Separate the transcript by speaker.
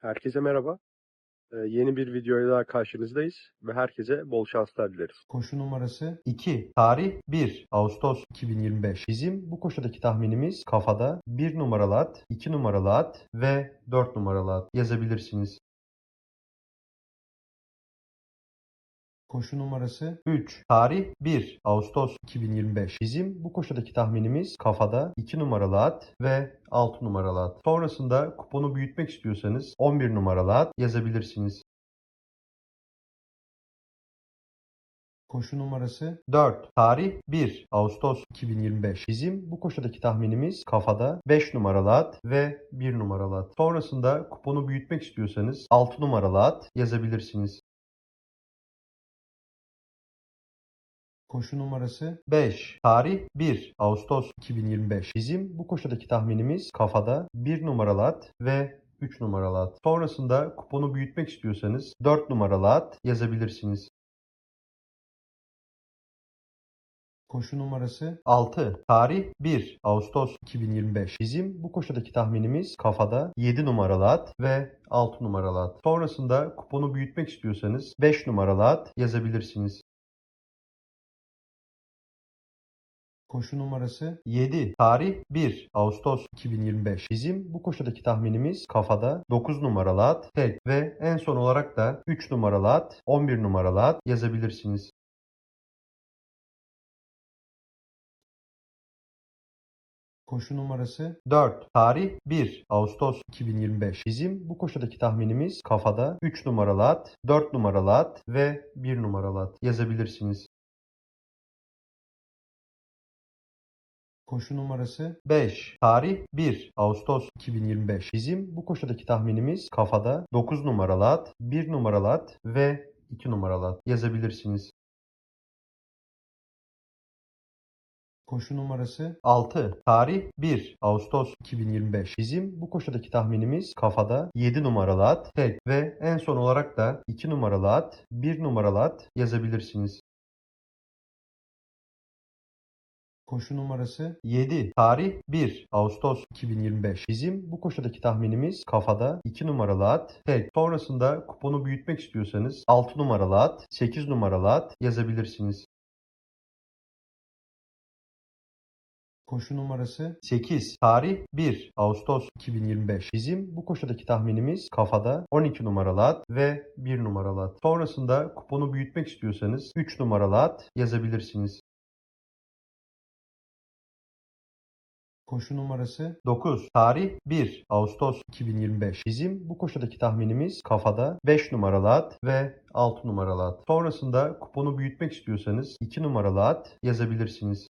Speaker 1: Herkese merhaba. Ee, yeni bir videoyla daha karşınızdayız ve herkese bol şanslar dileriz.
Speaker 2: Koşu numarası 2. Tarih 1. Ağustos 2025. Bizim bu koşudaki tahminimiz kafada 1 numaralı at, 2 numaralı at ve 4 numaralı at yazabilirsiniz. Koşu numarası 3. Tarih 1. Ağustos 2025. Bizim bu koşudaki tahminimiz kafada 2 numaralı at ve 6 numaralı at. Sonrasında kuponu büyütmek istiyorsanız 11 numaralı at yazabilirsiniz. Koşu numarası 4. Tarih 1. Ağustos 2025. Bizim bu koşudaki tahminimiz kafada 5 numaralı at ve 1 numaralı at. Sonrasında kuponu büyütmek istiyorsanız 6 numaralı at yazabilirsiniz. Koşu numarası 5. Tarih 1. Ağustos 2025. Bizim bu koşudaki tahminimiz kafada 1 numaralı at ve 3 numaralı at. Sonrasında kuponu büyütmek istiyorsanız 4 numaralı at yazabilirsiniz. Koşu numarası 6. Tarih 1. Ağustos 2025. Bizim bu koşudaki tahminimiz kafada 7 numaralı at ve 6 numaralı at. Sonrasında kuponu büyütmek istiyorsanız 5 numaralı at yazabilirsiniz. Koşu numarası 7. Tarih 1. Ağustos 2025. Bizim bu koşudaki tahminimiz kafada 9 numaralı at, tek ve en son olarak da 3 numaralı at, 11 numaralı at yazabilirsiniz. Koşu numarası 4. Tarih 1. Ağustos 2025. Bizim bu koşudaki tahminimiz kafada 3 numaralı at, 4 numaralı at ve 1 numaralı at yazabilirsiniz. Koşu numarası 5. Tarih 1. Ağustos 2025. Bizim bu koşudaki tahminimiz kafada 9 numaralı at, 1 numaralı at ve 2 numaralı at yazabilirsiniz. Koşu numarası 6. Tarih 1. Ağustos 2025. Bizim bu koşudaki tahminimiz kafada 7 numaralı at, tek ve en son olarak da 2 numaralı at, 1 numaralı at yazabilirsiniz. Koşu numarası 7. Tarih 1. Ağustos 2025. Bizim bu koşudaki tahminimiz kafada 2 numaralı at, tek. Sonrasında kuponu büyütmek istiyorsanız 6 numaralı at, 8 numaralı at yazabilirsiniz. Koşu numarası 8. Tarih 1. Ağustos 2025. Bizim bu koşudaki tahminimiz kafada 12 numaralı at ve 1 numaralı at. Sonrasında kuponu büyütmek istiyorsanız 3 numaralı at yazabilirsiniz. Koşu numarası 9. Tarih 1. Ağustos 2025. Bizim bu koşudaki tahminimiz kafada 5 numaralı at ve 6 numaralı at. Sonrasında kuponu büyütmek istiyorsanız 2 numaralı at yazabilirsiniz.